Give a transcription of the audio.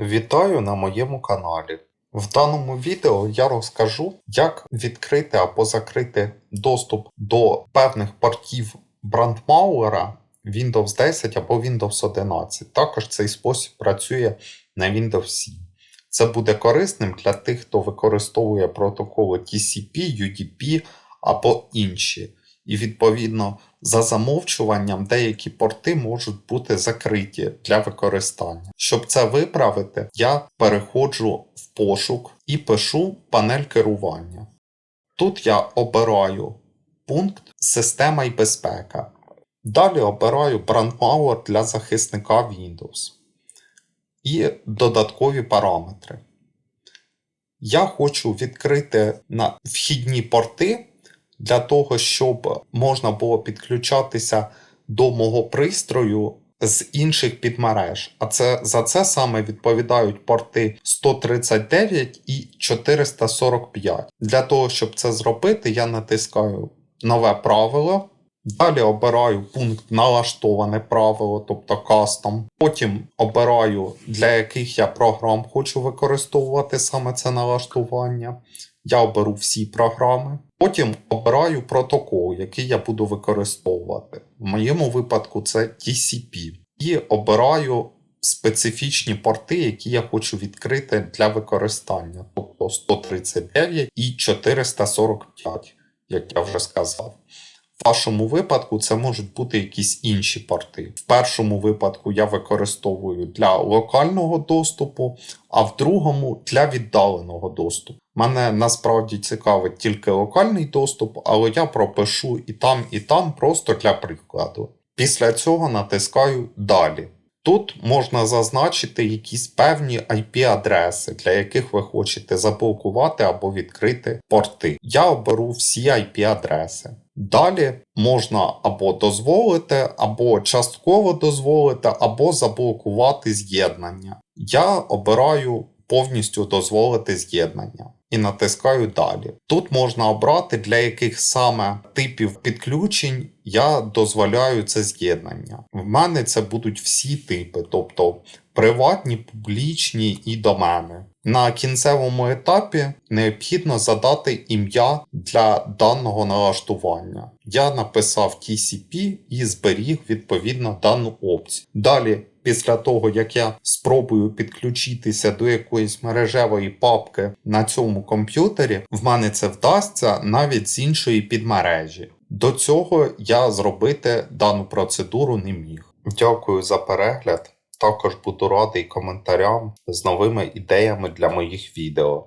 Вітаю на моєму каналі. В даному відео я розкажу, як відкрити або закрити доступ до певних портів брандмауера Windows 10 або Windows 11. Також цей спосіб працює на Windows 7. Це буде корисним для тих, хто використовує протоколи TCP, UDP або інші. І відповідно за замовчуванням деякі порти можуть бути закриті для використання. Щоб це виправити, я переходжу в пошук і пишу панель керування. Тут я обираю пункт Система і безпека. Далі обираю Brandmauer для захисника Windows і додаткові параметри. Я хочу відкрити на вхідні порти для того, щоб можна було підключатися до мого пристрою з інших підмереж. А це за це саме відповідають порти 139 і 445. Для того, щоб це зробити, я натискаю нове правило. Далі обираю пункт налаштоване правило, тобто кастом. Потім обираю, для яких я програм хочу використовувати саме це налаштування. Я оберу всі програми. Потім обираю протокол, який я буду використовувати. В моєму випадку це TCP. І обираю специфічні порти, які я хочу відкрити для використання, тобто 139 і 445, як я вже сказав. В вашому випадку це можуть бути якісь інші порти. В першому випадку я використовую для локального доступу, а в другому для віддаленого доступу. Мене насправді цікавить тільки локальний доступ, але я пропишу і там, і там просто для прикладу. Після цього натискаю Далі. Тут можна зазначити якісь певні IP-адреси, для яких ви хочете заблокувати або відкрити порти. Я оберу всі IP-адреси. Далі можна або дозволити, або частково дозволити, або заблокувати з'єднання. Я обираю повністю дозволити з'єднання і натискаю далі. Тут можна обрати, для яких саме типів підключень я дозволяю це з'єднання. В мене це будуть всі типи, тобто приватні, публічні і домени. На кінцевому етапі необхідно задати ім'я для даного налаштування. Я написав TCP і зберіг відповідно дану опцію. Далі, після того, як я спробую підключитися до якоїсь мережевої папки на цьому комп'ютері, в мене це вдасться навіть з іншої підмережі. До цього я зробити дану процедуру не міг. Дякую за перегляд. Також буду радий коментарям з новими ідеями для моїх відео.